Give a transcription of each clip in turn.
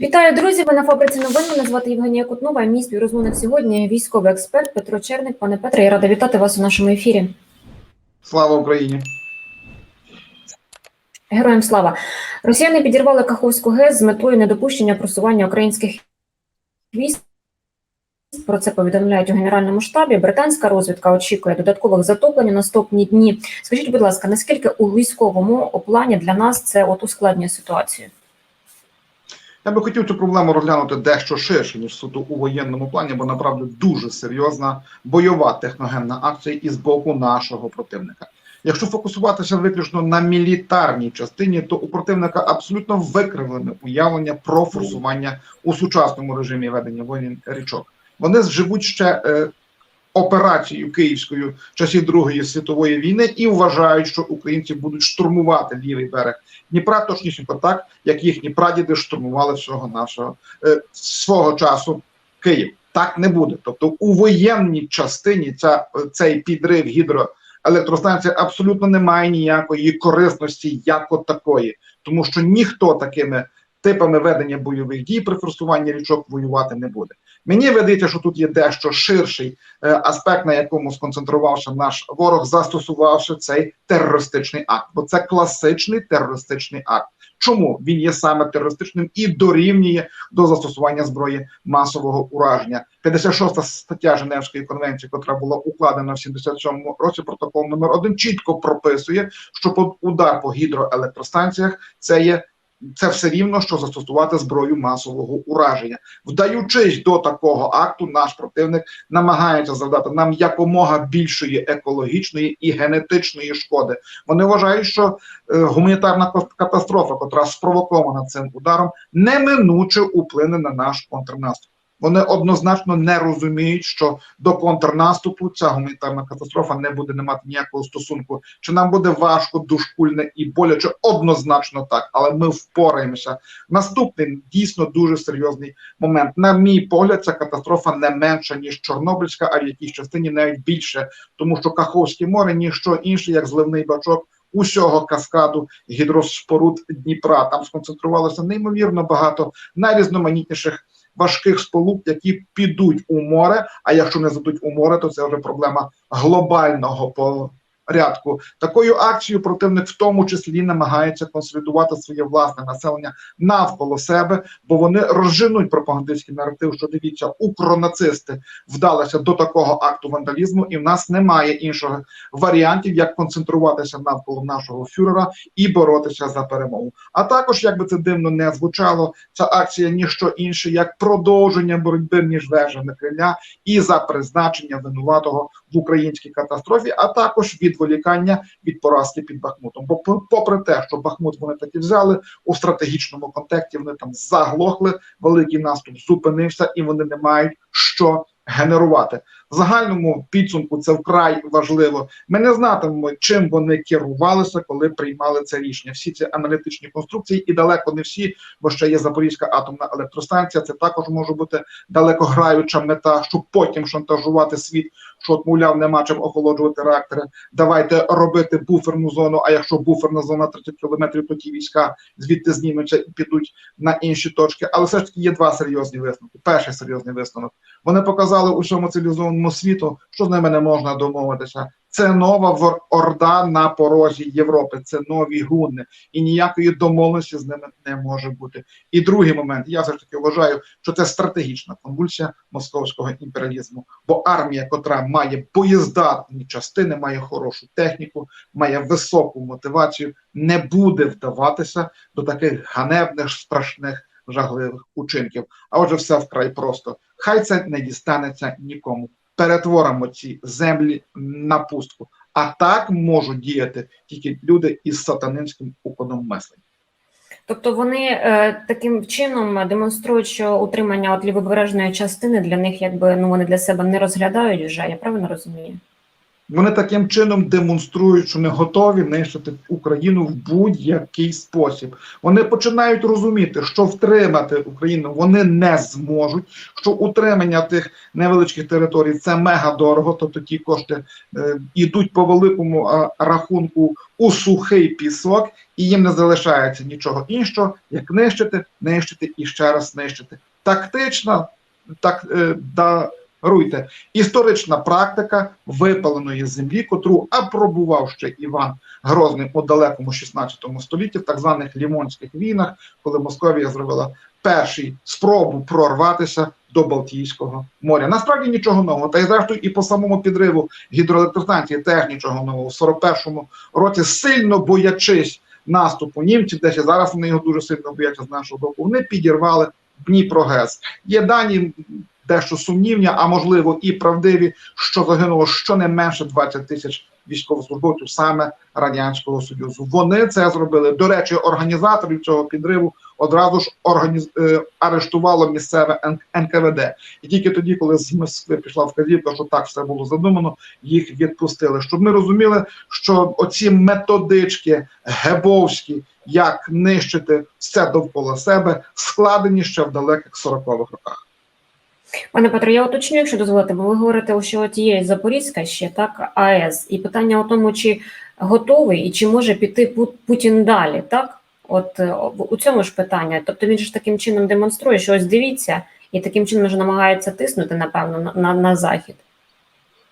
Вітаю, друзі! Ви на фабриці новин. Мене звати Євгенія Кутнова. Мій співрозмовник сьогодні військовий експерт Петро Черник. Пане Петре, я рада вітати вас у нашому ефірі. Слава Україні! Героям слава! Росіяни підірвали Каховську ГЕС з метою недопущення просування українських військ. Про це повідомляють у генеральному штабі. Британська розвідка очікує додаткових затоплень наступні дні. Скажіть, будь ласка, наскільки у військовому плані для нас це от ускладнює ситуацію? Я би хотів цю проблему розглянути дещо ширше, ніж суто у воєнному плані, бо направду дуже серйозна бойова техногенна акція із боку нашого противника. Якщо фокусуватися виключно на мілітарній частині, то у противника абсолютно викривлене уявлення про форсування у сучасному режимі ведення воєн річок. Вони живуть ще е, операцією київською часів Другої світової війни і вважають, що українці будуть штурмувати лівий берег Дніпра, точнісінько так, як їхні прадіди штурмували всього нашого е, свого часу Київ. Так не буде. Тобто у воєнній частині ця цей підрив гідроелектростанції абсолютно не має ніякої корисності, як от такої, тому що ніхто такими типами ведення бойових дій при форсуванні річок воювати не буде. Мені видається, що тут є дещо ширший е, аспект, на якому сконцентрувався наш ворог, застосувавши цей терористичний акт, бо це класичний терористичний акт. Чому він є саме терористичним і дорівнює до застосування зброї масового ураження? 56 стаття Женевської конвенції, яка була укладена в 77-му році, протокол номер 1 чітко прописує, що удар по гідроелектростанціях це є це все рівно, що застосувати зброю масового ураження, вдаючись до такого акту, наш противник намагається завдати нам якомога більшої екологічної і генетичної шкоди. Вони вважають, що е, гуманітарна катастрофа, котра спровокована цим ударом, неминуче вплине на наш контрнаступ. Вони однозначно не розуміють, що до контрнаступу ця гуманітарна катастрофа не буде не мати ніякого стосунку. Чи нам буде важко, душкульне і боляче? Однозначно так, але ми впораємося. Наступний дійсно дуже серйозний момент. На мій погляд, ця катастрофа не менша ніж Чорнобильська, а в якійсь частині навіть більше, тому що Каховське море ніщо інше, як зливний бачок. Усього каскаду гідроспоруд Дніпра там сконцентрувалося неймовірно багато найрізноманітніших важких сполук, які підуть у море. А якщо не задуть у море, то це вже проблема глобального порядку. Такою акцією противник в тому числі намагається консолідувати своє власне населення навколо себе, бо вони розженуть пропагандистський наратив, що дивіться, укронацисти вдалися до такого акту вандалізму, і в нас немає іншого варіантів, як концентруватися навколо нашого фюрера і боротися за перемогу. А також, як би це дивно не звучало, ця акція ніщо інше, як продовження боротьби між вежами Кремля і за призначення винуватого в українській катастрофі, а також відволікання від поразки під Бахмутом. Бо, попри те, що Бахмут вони таки взяли у стратегічному контексті, вони там заглохли, великий наступ зупинився, і вони не мають що генерувати. В загальному підсумку це вкрай важливо. Ми не знатимемо, чим вони керувалися, коли приймали це рішення. Всі ці аналітичні конструкції, і далеко не всі, бо ще є Запорізька атомна електростанція. Це також може бути далекограюча мета, щоб потім шантажувати світ, що от, мовляв, нема чим охолоджувати реактори. Давайте робити буферну зону. А якщо буферна зона 30 кілометрів, то ті війська звідти знімуться і підуть на інші точки. Але все ж таки є два серйозні висновки. Перший серйозний висновок. Вони показали усьому цивілізованому світу, що з ними не можна домовитися. Це нова орда на порозі Європи, це нові гунни, і ніякої домовленості з ними не може бути. І другий момент, я все ж таки вважаю, що це стратегічна конвульсія московського імперіалізму, бо армія, котра має боєздатні частини, має хорошу техніку, має високу мотивацію, не буде вдаватися до таких ганебних страшних жахливих учинків. А отже, все вкрай просто. Хай це не дістанеться нікому. Перетворимо ці землі на пустку. А так можуть діяти тільки люди із сатанинським укладом мислення. Тобто вони е, таким чином демонструють, що утримання от лівобережної частини для них, якби ну вони для себе не розглядають вже. Я правильно розумію? Вони таким чином демонструють, що вони готові нищити Україну в будь-який спосіб. Вони починають розуміти, що втримати Україну вони не зможуть. Що утримання тих невеличких територій це мега дорого, тобто ті кошти е, йдуть по великому е, рахунку у сухий пісок, і їм не залишається нічого іншого, як нищити, нищити і ще раз нищити. Тактична, так е, даруйте, історична практика випаленої землі, котру апробував ще Іван Грозний у далекому 16 столітті, в так званих лімонських війнах, коли Московія зробила перший спробу прорватися до Балтійського моря. Насправді нічого нового. Та й зрештою, і по самому підриву гідроелектростанції теж нічого нового. В 41-му році, сильно боячись наступу німців, де ще зараз вони його дуже сильно бояться з нашого боку. Вони підірвали Дніпрогес. Є дані дещо сумнівні, а можливо і правдиві, що загинуло щонайменше 20 тисяч військовослужбовців саме радянського союзу. Вони це зробили. До речі, організаторів цього підриву одразу ж організ... е, арештувало місцеве НКВД. І тільки тоді, коли з Москви пішла вказівка, що так все було задумано, їх відпустили. Щоб ми розуміли, що оці методички гебовські, як нищити все довкола себе, складені ще в далеких 40-х роках. Пане Петро, я уточню, якщо дозволите, бо ви говорите, що от є Запорізька ще так АЕС, і питання у тому, чи готовий і чи може піти Путін далі, так? От е, у цьому ж питання. Тобто він ж таким чином демонструє, що ось дивіться, і таким чином вже намагається тиснути, напевно, на, на, на захід.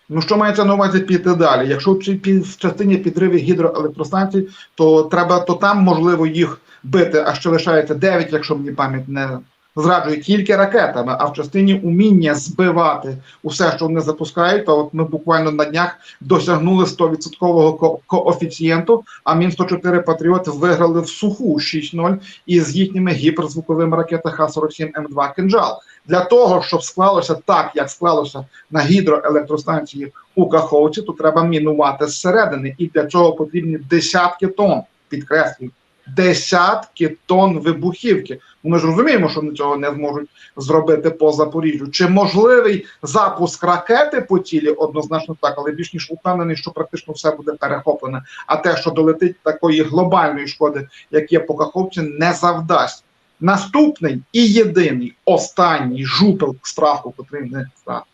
Ну, що мається на увазі піти далі? Якщо в частині підривів гідроелектростанцій, то треба, то там можливо їх бити, а ще лишається 9, якщо мені пам'ять не зраджує тільки ракетами, а в частині уміння збивати усе, що вони запускають, то от ми буквально на днях досягнули 100% ко- коефіцієнту, а Мін 104 Патріот виграли в суху 6-0 із їхніми гіперзвуковими ракетами Х-47 М2 «Кинжал». Для того, щоб склалося так, як склалося на гідроелектростанції у Каховці, то треба мінувати зсередини, і для цього потрібні десятки тонн, підкреслюю, десятки тонн вибухівки. Ну, Ми ж розуміємо, що цього не зможуть зробити по Запоріжжю. Чи можливий запуск ракети по тілі? Однозначно так, але більш ніж упевнений, що практично все буде перехоплене. А те, що долетить такої глобальної шкоди, як є по Каховці, не завдасть. Наступний і єдиний останній жупел страху, котрий не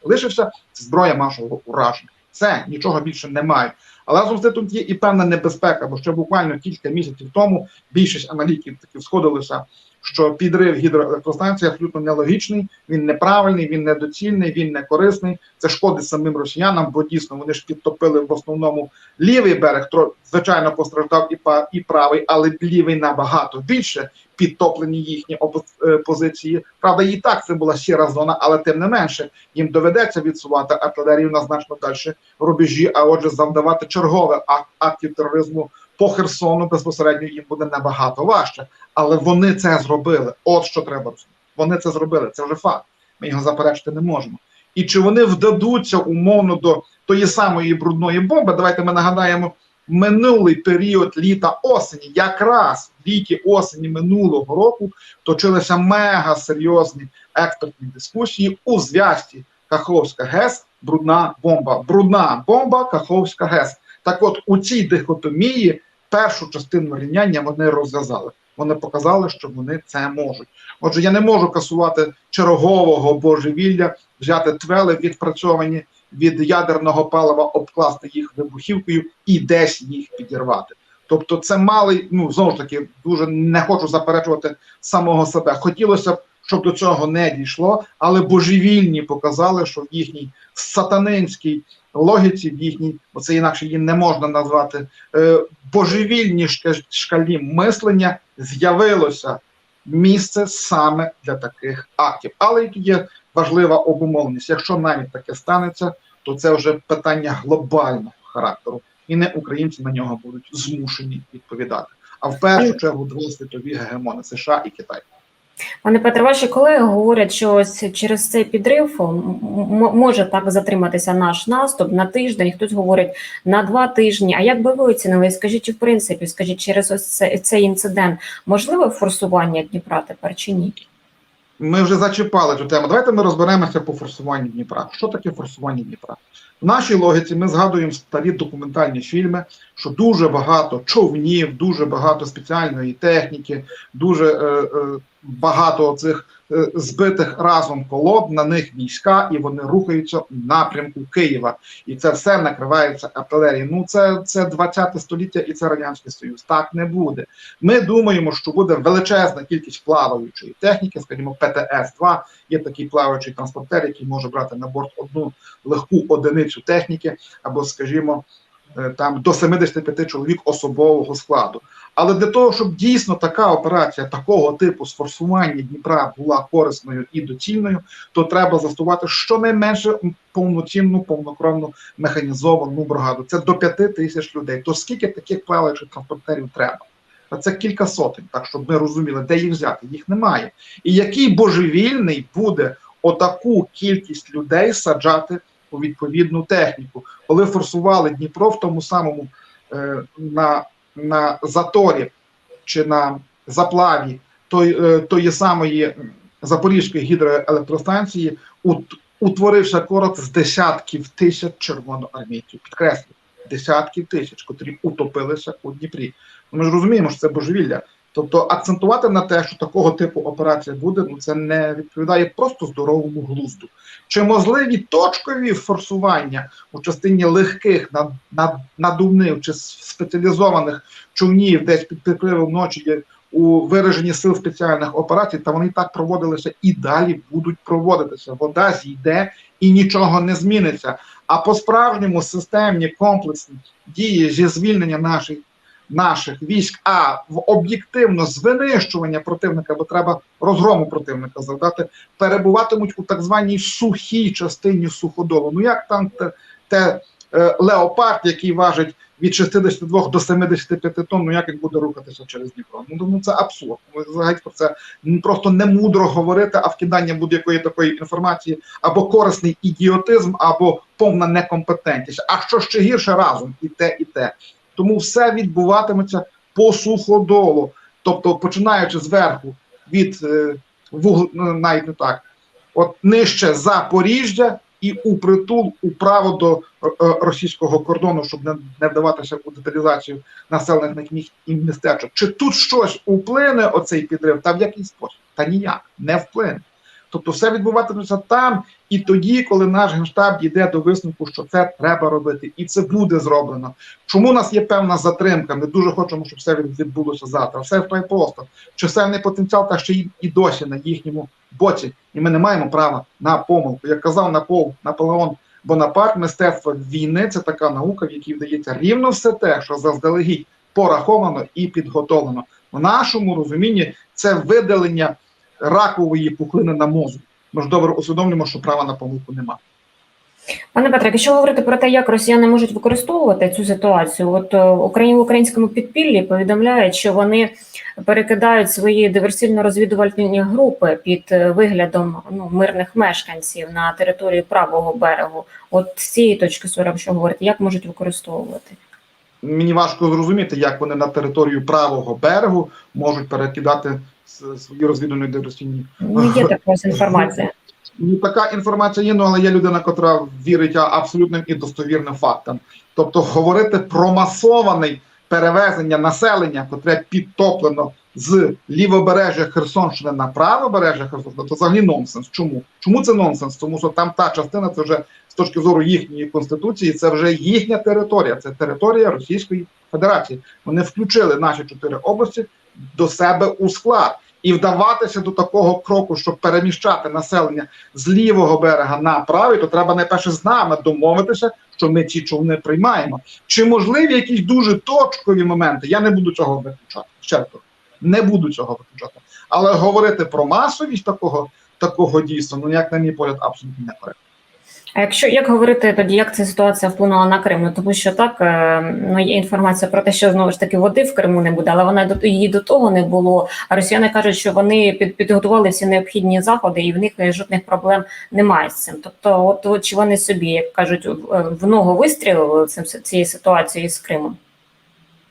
лишився, зброя масового ураження. Це нічого більше немає. Але разом з тим тут є і певна небезпека, бо ще буквально кілька місяців тому більшість аналітиків сходилися, що підрив гідроелектростанції абсолютно нелогічний, він неправильний, він недоцільний, він не корисний. Це шкодить самим росіянам, бо дійсно вони ж підтопили в основному лівий берег. звичайно, постраждав і і правий, але лівий набагато більше підтоплені їхні е, позиції. Правда, і так це була сіра зона, але тим не менше їм доведеться відсувати артилерію на значно далі рубежі, а отже, завдавати чергове ак- актів тероризму по Херсону безпосередньо їм буде набагато важче. Але вони це зробили. От що треба розуміти. Вони це зробили. Це вже факт. Ми його заперечити не можемо. І чи вони вдадуться умовно до тої самої брудної бомби? Давайте ми нагадаємо минулий період літа осені, якраз в літі осені минулого року точилися мега серйозні експертні дискусії у зв'язці Каховська ГЕС, брудна бомба. Брудна бомба, Каховська ГЕС. Так от у цій дихотомії першу частину рівняння вони розв'язали. Вони показали, що вони це можуть. Отже, я не можу касувати чергового божевілля, взяти твели відпрацьовані від ядерного палива, обкласти їх вибухівкою і десь їх підірвати. Тобто, це малий, ну знову ж таки, дуже не хочу заперечувати самого себе. Хотілося б, щоб до цього не дійшло, але божевільні показали, що в їхній сатанинській логіці, в їхній, бо це інакше її не можна назвати, е, божевільні шка- шкалі мислення з'явилося місце саме для таких актів. Але тут є важлива обумовленість. Якщо навіть таке станеться, то це вже питання глобального характеру, і не українці на нього будуть змушені відповідати. А в першу чергу два світові гегемони США і Китай. Пане Петро, ваші колеги говорять, що ось через цей підрив може так затриматися наш наступ на тиждень. Хтось говорить на два тижні. А як би ви оцінили? Скажіть, в принципі, скажіть, через ось цей, цей інцидент можливе форсування Дніпра тепер чи ні? ми вже зачіпали цю тему. Давайте ми розберемося по форсуванню Дніпра. Що таке форсування Дніпра? В нашій логіці ми згадуємо старі документальні фільми, що дуже багато човнів, дуже багато спеціальної техніки, дуже е, е, багато цих е, збитих разом колод, на них війська, і вони рухаються в напрямку Києва. І це все накривається артилерією. Ну це, це 20 століття і це Радянський Союз. Так не буде. Ми думаємо, що буде величезна кількість плаваючої техніки, скажімо, ПТС-2, є такий плаваючий транспортер, який може брати на борт одну легку одиницю техніки, або, скажімо, там до 75 чоловік особового складу. Але для того, щоб дійсно така операція такого типу з форсування Дніпра була корисною і доцільною, то треба застосувати щонайменше повноцінну, повнокровну механізовану бригаду. Це до 5 тисяч людей. То скільки таких плаваючих транспортерів треба? Та це кілька сотень, так щоб ми розуміли, де їх взяти. Їх немає. І який божевільний буде отаку кількість людей саджати відповідну техніку, коли форсували Дніпро в тому самому е, на, на заторі чи на заплаві той, е, тої самої Запорізької гідроелектростанції, ут, утворився корот з десятків тисяч червоноармійців. Підкреслю, десятків тисяч, котрі утопилися у Дніпрі. Ми ж розуміємо, що це божевілля. Тобто акцентувати на те, що такого типу операція буде, ну це не відповідає просто здоровому глузду. Чи можливі точкові форсування у частині легких над, над, надувних чи спеціалізованих човнів, десь під прикривом ночі у вираженні сил спеціальних операцій, та вони так проводилися і далі будуть проводитися. Вода зійде і нічого не зміниться. А по справжньому системні комплексні дії зі звільнення наших наших військ, а в об'єктивно звинищування противника, бо треба розгрому противника завдати, перебуватимуть у так званій сухій частині суходолу. Ну як там те, те е, леопард, який важить від 62 до 75 тонн, ну як він буде рухатися через Дніпро? Ну ну, це абсурд. Ми взагалі про це просто не мудро говорити, а вкидання будь-якої такої інформації або корисний ідіотизм, або повна некомпетентність. А що ще гірше разом і те, і те. Тому все відбуватиметься по суходолу, тобто починаючи зверху від е, вугл, ну, навіть не так, от нижче Запоріжжя і у притул управо до е, російського кордону, щоб не, не вдаватися у деталізацію населених міст і містечок. Чи тут щось вплине оцей підрив? Та в який спосіб? Та ніяк не вплине. Тобто все відбуватиметься там і тоді, коли наш генштаб дійде до висновку, що це треба робити, і це буде зроблено. Чому у нас є певна затримка? Ми дуже хочемо, щоб все відбулося завтра. Все вкрай просто. Чисельний потенціал та ще і досі на їхньому боці, і ми не маємо права на помилку. Як казав Напол, Наполеон Бонапарт, мистецтво війни це така наука, в якій вдається рівно все те, що заздалегідь пораховано і підготовлено. В нашому розумінні це видалення ракової пухлини на мозок. Ми ж добре усвідомлюємо, що права на помилку нема. Пане Петре, якщо говорити про те, як росіяни можуть використовувати цю ситуацію, от е, Україні в українському підпіллі повідомляють, що вони перекидають свої диверсійно-розвідувальні групи під е, виглядом ну, мирних мешканців на території правого берегу. От з цієї точки зору, що говорити, як можуть використовувати? Мені важко зрозуміти, як вони на територію правого берегу можуть перекидати свої розвідувальні диверсійні. Ну, є така інформація. Ну, така інформація є, ну, але є людина, яка вірить абсолютним і достовірним фактам. Тобто говорити про масований перевезення населення, котре підтоплено з лівобережжя Херсонщини на правобережжя Херсонщини, то взагалі нонсенс. Чому? Чому це нонсенс? Тому що там та частина це вже з точки зору їхньої конституції, це вже їхня територія, це територія Російської Федерації. Вони включили наші чотири області до себе у склад. І вдаватися до такого кроку, щоб переміщати населення з лівого берега на правий, то треба найперше з нами домовитися, що ми ці човни приймаємо. Чи можливі якісь дуже точкові моменти? Я не буду цього виключати. Ще раз, не буду цього виключати. Але говорити про масовість такого такого дійства, ну як на мій погляд, абсолютно не коректно. А якщо як говорити тоді, як ця ситуація вплинула на Крим? Ну тому що так ну є інформація про те, що знову ж таки води в Криму не буде, але вона до її до того не було. А росіяни кажуть, що вони під, підготували всі необхідні заходи, і в них жодних проблем немає з цим. Тобто, от, от чи вони собі як кажуть, в ногу вистрілили цим цією ситуацією з Кримом?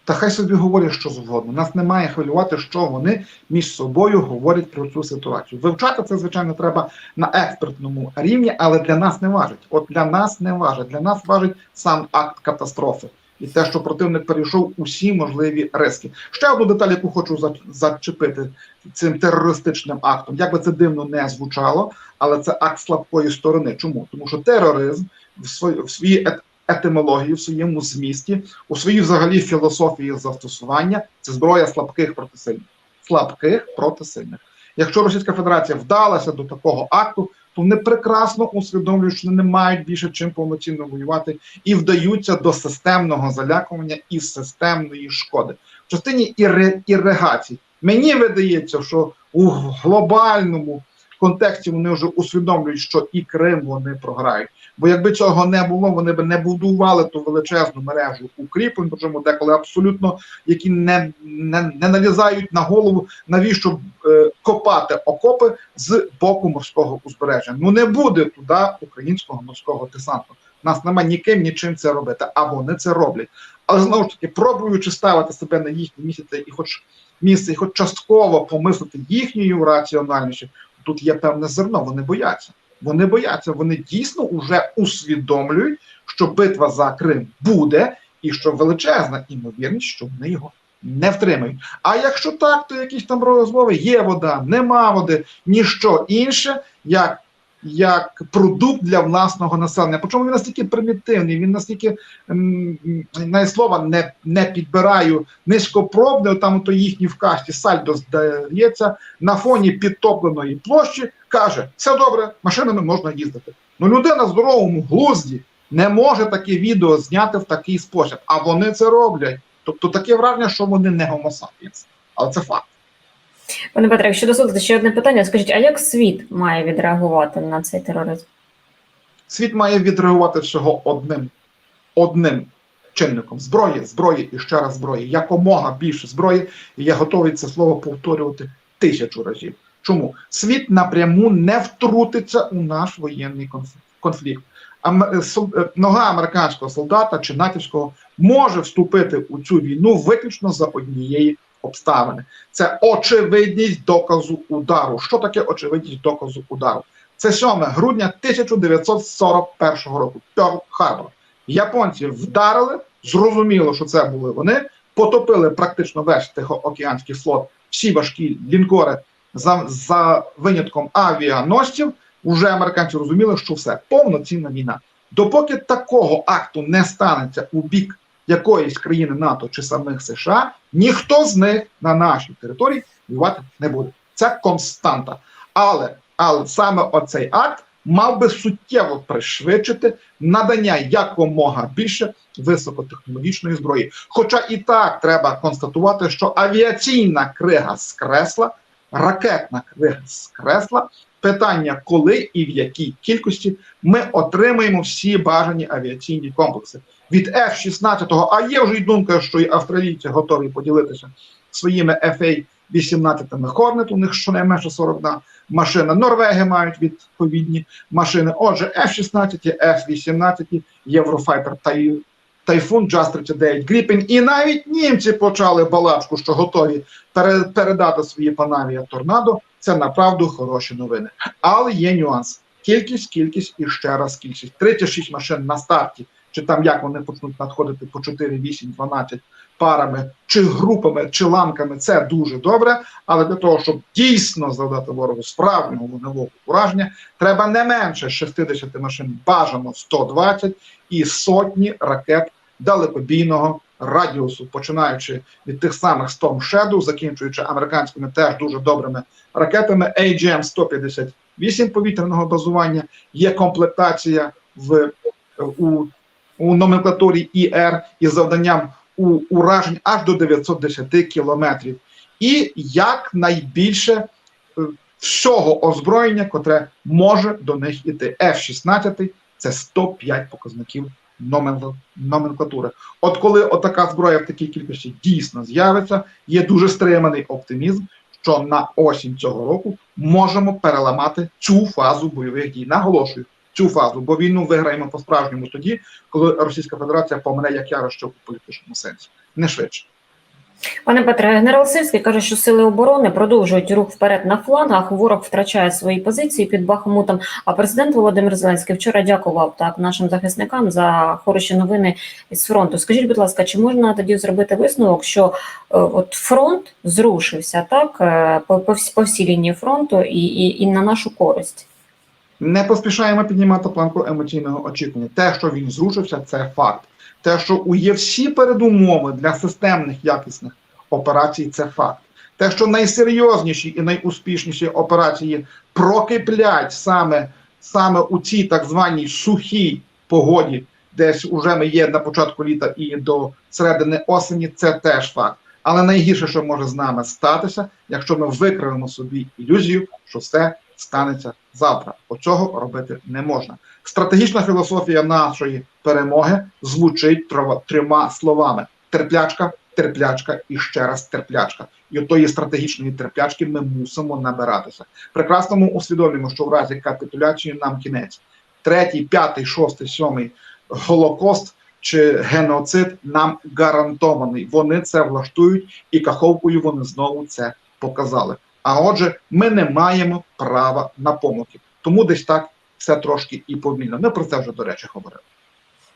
Та хай собі говорять що завгодно. Нас не має хвилювати, що вони між собою говорять про цю ситуацію. Вивчати це, звичайно, треба на експертному рівні, але для нас не важить. От для нас не важить. Для нас важить сам акт катастрофи і те, що противник перейшов усі можливі риски. Ще одну деталь, яку хочу зачепити цим терористичним актом. Як би це дивно не звучало, але це акт слабкої сторони. Чому? Тому що тероризм в ет- етимології, в своєму змісті, у своїй взагалі філософії застосування це зброя слабких проти сильних. Слабких проти сильних. Якщо Російська Федерація вдалася до такого акту, то вони прекрасно усвідомлюють, що не мають більше чим повноцінно воювати і вдаються до системного залякування і системної шкоди. В частині іре- іригацій мені видається, що у глобальному контексті вони вже усвідомлюють, що і Крим вони програють. Бо якби цього не було, вони б не будували ту величезну мережу укріплень, причому деколи абсолютно які не, не, не налізають на голову, навіщо е, копати окопи з боку морського узбережжя. Ну не буде туди українського морського десанту. Нас немає ніким нічим це робити, а вони це роблять. Але знову ж таки, пробуючи ставити себе на їхні місяці і хоч місце, і хоч частково помислити їхньою раціональністю, тут є певне зерно. Вони бояться. Вони бояться, вони дійсно вже усвідомлюють, що битва за Крим буде, і що величезна імовірність, що вони його не втримають. А якщо так, то якісь там розмови є вода, нема води, ніщо інше, як, як продукт для власного населення. Причому він настільки примітивний, він настільки м, слова не, не підбираю низькопробне, там то їхні в кашті сальдо здається на фоні підтопленої площі, каже: все добре, машинами можна їздити. Ну людина в здоровому глузді не може таке відео зняти в такий спосіб, а вони це роблять. Тобто таке враження, що вони не sapiens. Але це факт. Пане Петре, якщо дозволите ще одне питання, скажіть, а як світ має відреагувати на цей тероризм? Світ має відреагувати всього одним, одним чинником зброї, зброї і ще раз зброї. Якомога більше зброї, і я готовий це слово повторювати тисячу разів. Чому світ напряму не втрутиться у наш воєнний конфлікт? Е, е, Нога американського солдата чи натівського може вступити у цю війну виключно за однієї обставини. Це очевидність доказу удару. Що таке очевидність доказу удару? Це 7 грудня 1941 року. Перл Харбор. Японці вдарили, зрозуміло, що це були вони. Потопили практично весь Тихоокеанський флот, всі важкі лінкори за, за винятком авіаносців. Уже американці розуміли, що все повноцінна війна. Допоки такого акту не станеться у бік якоїсь країни НАТО чи самих США, ніхто з них на нашій території воювати не буде. Це константа. Але, але саме оцей акт мав би суттєво пришвидшити надання якомога більше високотехнологічної зброї. Хоча і так треба констатувати, що авіаційна крига скресла, ракетна крига скресла. Питання, коли і в якій кількості ми отримаємо всі бажані авіаційні комплекси від F-16, а є вже й думка, що і австралійці готові поділитися своїми FA-18 Hornet, у них щонайменше 41 машина. Норвеги мають відповідні машини. Отже, F-16, F-18, Єврофайтер та Тайфун, Just 39 Gripen. І навіть німці почали балачку, що готові пере- передати свої панавія торнадо. Це направду хороші новини. Але є нюанс. Кількість, кількість і ще раз кількість. 36 машин на старті, чи там як вони почнуть надходити по 4, 8, 12 парами, чи групами, чи ланками, це дуже добре. Але для того, щоб дійсно завдати ворогу справжнього вогневого ураження, треба не менше 60 машин, бажано 120 і сотні ракет далекобійного радіусу, починаючи від тих самих Storm Shadow, закінчуючи американськими теж дуже добрими ракетами AGM-158 повітряного базування. Є комплектація в у, у номенклатурі ІР із завданням у уражень аж до 910 кілометрів, і якнайбільше е, всього озброєння, котре може до них іти. F-16 – це 105 показників номенклатури. От коли отака зброя в такій кількості дійсно з'явиться, є дуже стриманий оптимізм, що на осінь цього року можемо переламати цю фазу бойових дій. Наголошую, цю фазу, бо війну виграємо по-справжньому тоді, коли Російська Федерація помре як ярощо у політичному сенсі. Не швидше. Пане Петре, генерал Сирський каже, що сили оборони продовжують рух вперед на флангах. Ворог втрачає свої позиції під Бахмутом. А президент Володимир Зеленський вчора дякував так нашим захисникам за хороші новини із фронту. Скажіть, будь ласка, чи можна тоді зробити висновок, що е, от фронт зрушився так е, по, по, по всій лінії фронту і, і, і на нашу користь? Не поспішаємо піднімати планку емоційного очікування. Те, що він зрушився, це факт. Те, що у- є всі передумови для системних якісних операцій, це факт. Те, що найсерйозніші і найуспішніші операції прокиплять саме, саме у цій так званій сухій погоді, десь уже ми є на початку літа і до середини осені, це теж факт. Але найгірше, що може з нами статися, якщо ми викривимо собі ілюзію, що все станеться завтра. Оцього робити не можна. Стратегічна філософія нашої перемоги звучить трьома словами: терплячка, терплячка і ще раз терплячка. І отої стратегічної терплячки ми мусимо набиратися. Прекрасно ми усвідомлюємо, що в разі капітуляції нам кінець. Третій, п'ятий, шостий, сьомий голокост чи геноцид нам гарантований. Вони це влаштують, і каховкою вони знову це показали. А отже, ми не маємо права на помилки. Тому десь так все трошки і повільно. Ми про це вже, до речі, говорили.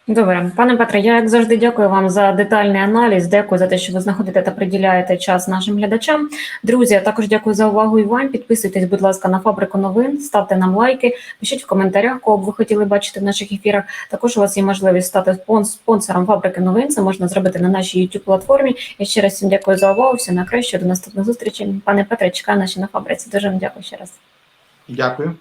Добре, пане Петре, я як завжди дякую вам за детальний аналіз. Дякую за те, що ви знаходите та приділяєте час нашим глядачам. Друзі, також дякую за увагу і вам. Підписуйтесь, будь ласка, на фабрику новин, ставте нам лайки, пишіть в коментарях, кого б ви хотіли бачити в наших ефірах. Також у вас є можливість стати спон- спонсором фабрики новин. Це можна зробити на нашій youtube платформі. Я ще раз всім дякую за увагу. Все найкраще. До наступних зустрічей. Пане Петре, чекаю наші на фабриці. Дуже вам дякую ще раз. Дякую.